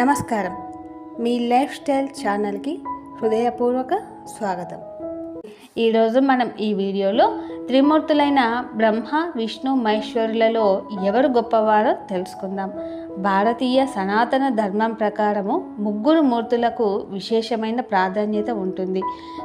నమస్కారం. మీ life style ఛానల్కి హృదయపూర్వక స్వాగతం. ఈరోజు మనం ఈ వీడియోలో త్రిమూర్తులైన బ్రహ్మ విష్ణు మహేశ్వరులలో ఎవరు గొప్పవారో తెలుసుకుందాం. భారతీయ సనాతన ధర్మం ప్రకారము ముగ్గురు మూర్తులకు విశేషమైన ప్రాధాన్యత ఉంటుంది.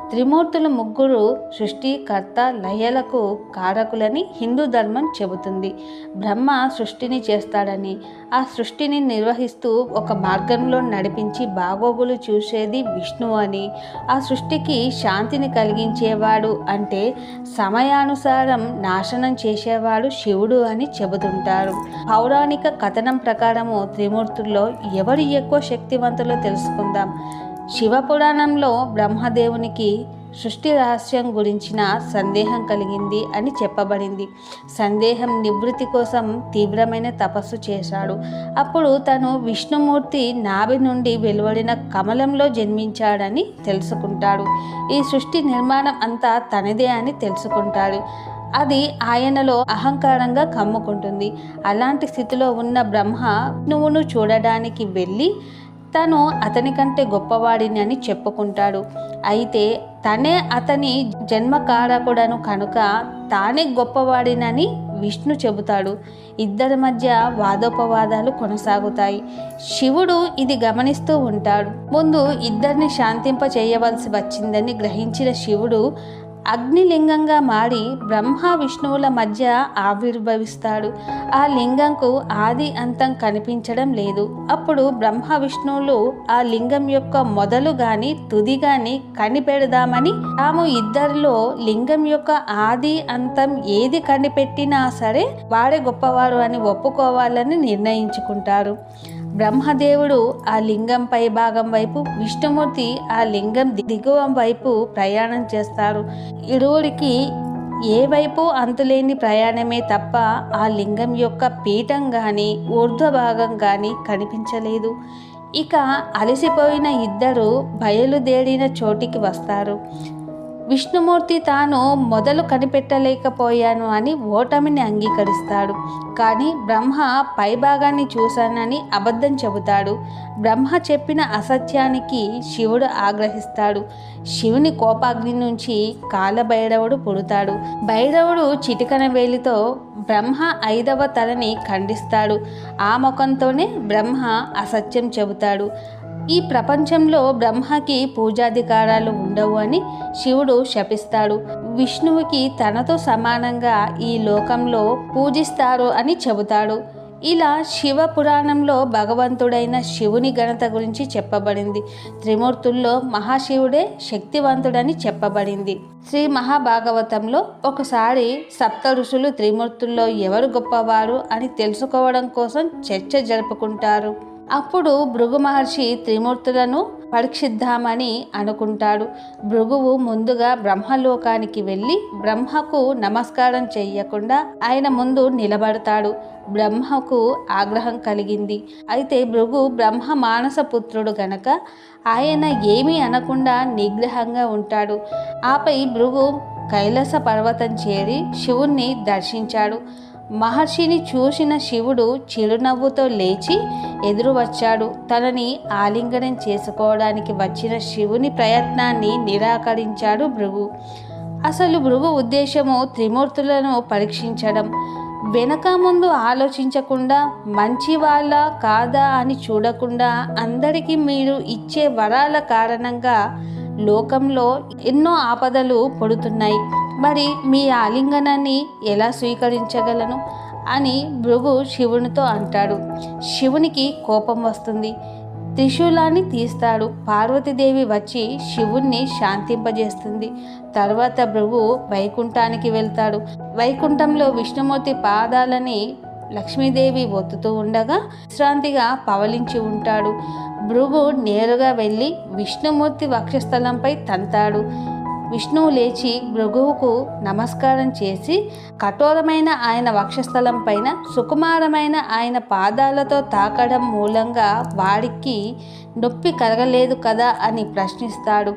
త్రిమూర్తులు ముగ్గురు సృష్టికర్త లయలకు కారకులని హిందూ ధర్మం చెబుతుంది. బ్రహ్మ సృష్టిని చేస్తాడని ఆ సృష్టిని నిర్వహిస్తూ ఒక మార్గంలో నడిపించి బాగోగులు చూసేది విష్ణువు అని ఆ సృష్టికి శాంతిని కలిగించేవాడు అంటే సమయానుసారం నాశనం చేసేవాడు శివుడు అని చెబుతుంటారు. పౌరాణిక కథనం ప్రకారం ప్రకారము త్రిమూర్తుల్లో ఎవరు ఎక్కువ శక్తివంతులో తెలుసుకుందాం. శివపురాణంలో బ్రహ్మదేవునికి సృష్టి రహస్యం గురించిన సందేహం కలిగింది అని చెప్పబడింది. సందేహం నివృత్తి కోసం తీవ్రమైన తపస్సు చేశాడు. అప్పుడు తను విష్ణుమూర్తి నాభి నుండి వెలువడిన కమలంలో జన్మించాడని తెలుసుకుంటాడు. ఈ సృష్టి నిర్మాణం అంతా తనదే అని తెలుసుకుంటాడు. అది ఆయనలో అహంకారంగా కమ్ముకుంటుంది. అలాంటి స్థితిలో ఉన్న బ్రహ్మ నువ్వును చూడడానికి వెళ్ళి తను అతని కంటే గొప్పవాడిని అని చెప్పుకుంటాడు. అయితే తనే అతని జన్మకారకుడను కనుక తానే గొప్పవాడినని విష్ణు చెబుతాడు. ఇద్దరి మధ్య వాదోపవాదాలు కొనసాగుతాయి. శివుడు ఇది గమనిస్తూ ఉంటాడు. ముందు ఇద్దరిని శాంతింప చేయవలసి వచ్చిందని గ్రహించిన శివుడు అగ్నిలింగంగా మారి బ్రహ్మ విష్ణువుల మధ్య ఆవిర్భవిస్తాడు. ఆ లింగంకు ఆది అంతం కనిపించడం లేదు. అప్పుడు బ్రహ్మ విష్ణువులు ఆ లింగం యొక్క మొదలు గాని తుది గాని కనిపెడదామని తాము ఇద్దరిలో లింగం యొక్క ఆది అంతం ఏది కనిపెట్టినా సరే వాడే గొప్పవారు అని ఒప్పుకోవాలని నిర్ణయించుకుంటారు. బ్రహ్మదేవుడు ఆ లింగం పై భాగం వైపు విష్ణుమూర్తి ఆ లింగం దిగువ వైపు ప్రయాణం చేస్తారు. ఇరువురికి ఏ వైపు అంతులేని ప్రయాణమే తప్ప ఆ లింగం యొక్క పీఠం కానీ ఊర్ధ్వ భాగం కానీ కనిపించలేదు. ఇక అలసిపోయిన ఇద్దరు బయలుదేరిన చోటికి వస్తారు. విష్ణుమూర్తి తాను మొదలు కనిపెట్టలేకపోయాను అని ఓటమిని అంగీకరిస్తాడు. కానీ బ్రహ్మ పైభాగాన్ని చూశానని అబద్ధం చెబుతాడు. బ్రహ్మ చెప్పిన అసత్యానికి శివుడు ఆగ్రహిస్తాడు. శివుని కోపాగ్ని నుంచి కాలభైరవుడు పుడతాడు. భైరవుడు చిటికన వేలితో బ్రహ్మ ఐదవ తలని ఖండిస్తాడు. ఆ ముఖంతోనే బ్రహ్మ అసత్యం చెబుతాడు. ఈ ప్రపంచంలో బ్రహ్మకి పూజాధికారాలు ఉండవు అని శివుడు శపిస్తాడు. విష్ణువుకి తనతో సమానంగా ఈ లోకంలో పూజిస్తారు అని చెబుతాడు. ఇలా శివ పురాణంలో భగవంతుడైన శివుని ఘనత గురించి చెప్పబడింది. త్రిమూర్తుల్లో మహాశివుడే శక్తివంతుడని చెప్పబడింది. శ్రీ మహాభాగవతంలో ఒకసారి సప్త ఋషులు త్రిమూర్తుల్లో ఎవరు గొప్పవారు అని తెలుసుకోవడం కోసం చర్చ జరుపుకుంటారు. అప్పుడు భృగు మహర్షి త్రిమూర్తులను పరీక్షిద్దామని అనుకుంటాడు. భృగువు ముందుగా బ్రహ్మలోకానికి వెళ్ళి బ్రహ్మకు నమస్కారం చేయకుండా ఆయన ముందు నిలబడతాడు. బ్రహ్మకు ఆగ్రహం కలిగింది. అయితే భృగు బ్రహ్మ మానస పుత్రుడు గనక ఆయన ఏమీ అనకుండా నిగ్రహంగా ఉంటాడు. ఆపై భృగు కైలాస పర్వతం చేరి శివుణ్ణి దర్శించాడు. మహర్షిని చూసిన శివుడు చిరునవ్వుతో లేచి ఎదురు వచ్చాడు తనని ఆలింగనం చేసుకోవడానికి వచ్చిన శివుని ప్రయత్నాన్ని నిరాకరించాడు భృగు. అసలు భృగు ఉద్దేశము త్రిమూర్తులను పరీక్షించడం. వెనక ముందు ఆలోచించకుండా మంచి వాళ్ళ కాదా అని చూడకుండా అందరికీ మీరు ఇచ్చే వరాల కారణంగా లోకంలో ఎన్నో ఆపదలు పడుతున్నాయి. మరి మీ ఆలింగనాన్ని ఎలా స్వీకరించగలను అని భృగు శివునితో అంటాడు. శివునికి కోపం వస్తుంది. త్రిశూలాన్ని తీస్తాడు. పార్వతీదేవి వచ్చి శివుణ్ణి శాంతింపజేస్తుంది. తర్వాత భృగు వైకుంఠానికి వెళ్తాడు. వైకుంఠంలో విష్ణుమూర్తి పాదాలని లక్ష్మీదేవి ఒత్తుతూ ఉండగా విశ్రాంతిగా పవలించి ఉంటాడు. భృగు నేరుగా వెళ్ళి విష్ణుమూర్తి వక్షస్థలంపై తంతాడు విష్ణువు లేచి భృగువుకు నమస్కారం చేసి కఠోరమైన ఆయన వక్షస్థలం పైన సుకుమారమైన ఆయన పాదాలతో తాకడం మూలంగా వాడికి నొప్పి కరగలేదు కదా అని ప్రశ్నిస్తాడు.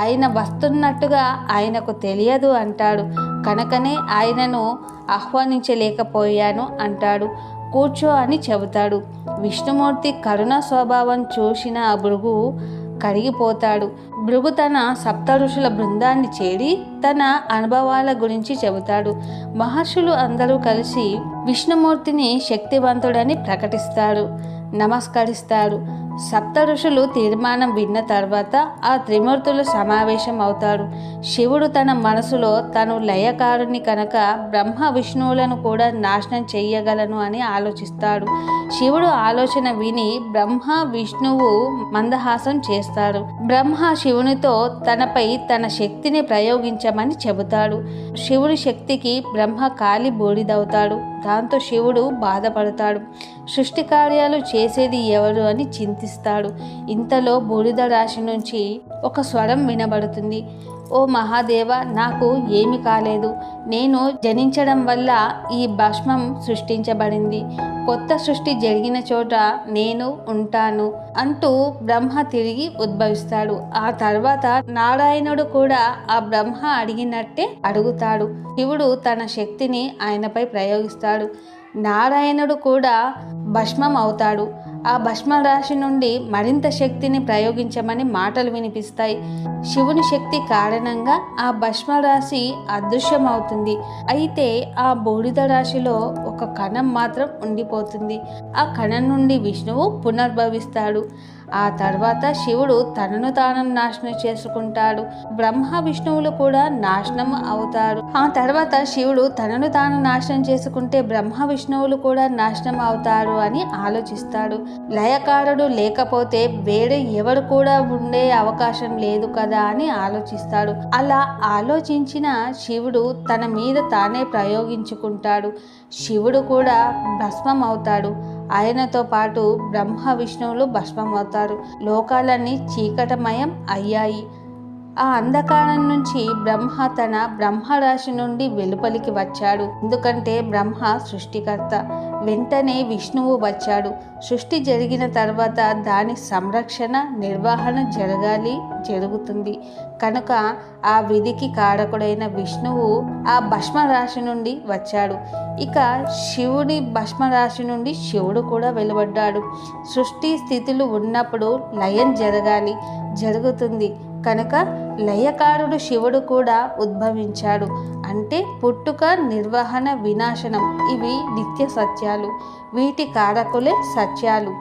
ఆయన వస్తున్నట్టుగా ఆయనకు తెలియదు అంటాడు. కనుకనే ఆయనను ఆహ్వానించలేకపోయాను అంటాడు. కూర్చో అని చెబుతాడు. విష్ణుమూర్తి కరుణ స్వభావం చూసిన భృగు కరిగిపోతాడు. భృగు తన సప్త ఋషుల బృందాన్ని చేరి తన అనుభవాల గురించి చెబుతాడు. మహర్షులు అందరూ కలిసి విష్ణుమూర్తిని శక్తివంతుడని ప్రకటిస్తారు. నమస్కరిస్తారు సప్త ఋషులు తీర్మానం విన్న తర్వాత ఆ త్రిమూర్తులు సమావేశం అవుతారు శివుడు తన మనసులో తను లయకారుని కనుక బ్రహ్మ విష్ణువులను కూడా నాశనం చెయ్యగలను అని ఆలోచిస్తాడు. శివుడు ఆలోచన విని బ్రహ్మ విష్ణువు మందహాసం చేస్తారు. బ్రహ్మ శివునితో తనపై తన శక్తిని ప్రయోగించమని చెబుతాడు. శివుడి శక్తికి బ్రహ్మ కాలి బూడిదవుతాడు. దాంతో శివుడు బాధపడతాడు. సృష్టి కార్యాలు చేసేది ఎవరు అని చింతిస్తాడు. ఇంతలో బూడిద రాశి నుంచి ఒక స్వరం వినబడుతుంది. ఓ మహాదేవ నాకు ఏమి కాలేదు. నేను జనించడం వల్ల ఈ భస్మం సృష్టించబడింది. కొత్త సృష్టి జరిగిన చోట నేను ఉంటాను అంటూ బ్రహ్మ తిరిగి ఉద్భవిస్తాడు. ఆ తర్వాత నారాయణుడు కూడా ఆ బ్రహ్మ అడిగినట్టే అడుగుతాడు. శివుడు తన శక్తిని ఆయనపై ప్రయోగిస్తాడు. నారాయణుడు కూడా భస్మం అవుతాడు ఆ భస్మ రాశి నుండి మరింత శక్తిని ప్రయోగించమని మాటలు వినిపిస్తాయి. శివుని శక్తి కారణంగా ఆ భస్మ రాశి అదృశ్యమవుతుంది. అయితే ఆ బూడిద రాశిలో ఒక కణం మాత్రం ఉండిపోతుంది. ఆ కణం నుండి విష్ణువు పునర్భవిస్తాడు. ఆ తర్వాత శివుడు తనను తాను నాశనం చేసుకుంటాడు. బ్రహ్మ విష్ణువులు కూడా నాశనం అవుతారు. ఆ తర్వాత శివుడు తనను తాను నాశనం చేసుకుంటే బ్రహ్మ విష్ణువులు కూడా నాశనం అవుతారు అని ఆలోచిస్తాడు. లయకారుడు లేకపోతే వేరే ఎవరు కూడా ఉండే అవకాశం లేదు కదా అని ఆలోచిస్తాడు. అలా ఆలోచించిన శివుడు తన మీద తానే ప్రయోగించుకుంటాడు. శివుడు కూడా భస్మం అవుతాడు ఆయనతో పాటు బ్రహ్మ విష్ణువులు భస్మమవుతారు. లోకాలన్నీ చీకటమయం అయ్యాయి. ఆ అంధకారం నుంచి బ్రహ్మ తన బ్రహ్మరాశి నుండి వెలుపలికి వచ్చాడు. ఎందుకంటే బ్రహ్మ సృష్టికర్త. వెంటనే విష్ణువు వచ్చాడు. సృష్టి జరిగిన తర్వాత దాని సంరక్షణ నిర్వహణ జరగాలి జరుగుతుంది. కనుక ఆ విధికి కారకుడైన విష్ణువు ఆ భస్మరాశి నుండి వచ్చాడు. ఇక శివుడి భస్మరాశి నుండి శివుడు కూడా వెలువడ్డాడు. సృష్టి స్థితులు ఉన్నప్పుడు లయం జరగాలి జరుగుతుంది. కనుక లయకారుడు శివుడు కూడా ఉద్భవించాడు. అంటే పుట్టుక నిర్వహణ వినాశనం ఇవి నిత్య సత్యాలు. వీటి కారకులే సత్యాలు.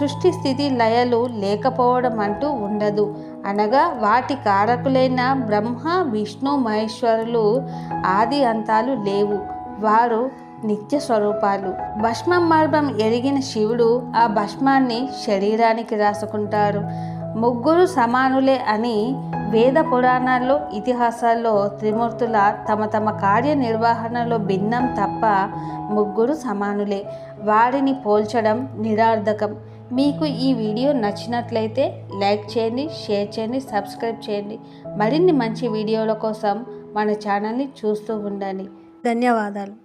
సృష్టి స్థితి లయలు లేకపోవడం అంటూ ఉండదు. అనగా వాటి కారకులైన బ్రహ్మ విష్ణు మహేశ్వరులు ఆది అంతాలు లేవు. వారు నిత్య స్వరూపాలు. భస్మం మార్గం ఎరిగిన శివుడు ఆ భస్మాన్ని శరీరానికి రాసుకుంటారు. ముగ్గురు సమానులే అని వేద పురాణాల్లో ఇతిహాసాల్లో త్రిమూర్తుల తమ తమ కార్యనిర్వహణలో భిన్నం తప్ప ముగ్గురు సమానులే. వారిని పోల్చడం నిరార్థకం మీకు ఈ వీడియో నచ్చినట్లయితే లైక్ చేయండి షేర్ చేయండి సబ్స్క్రైబ్ చేయండి. మరిన్ని మంచి వీడియోల కోసం మన ఛానల్ని చూస్తూ ఉండండి. ధన్యవాదాలు.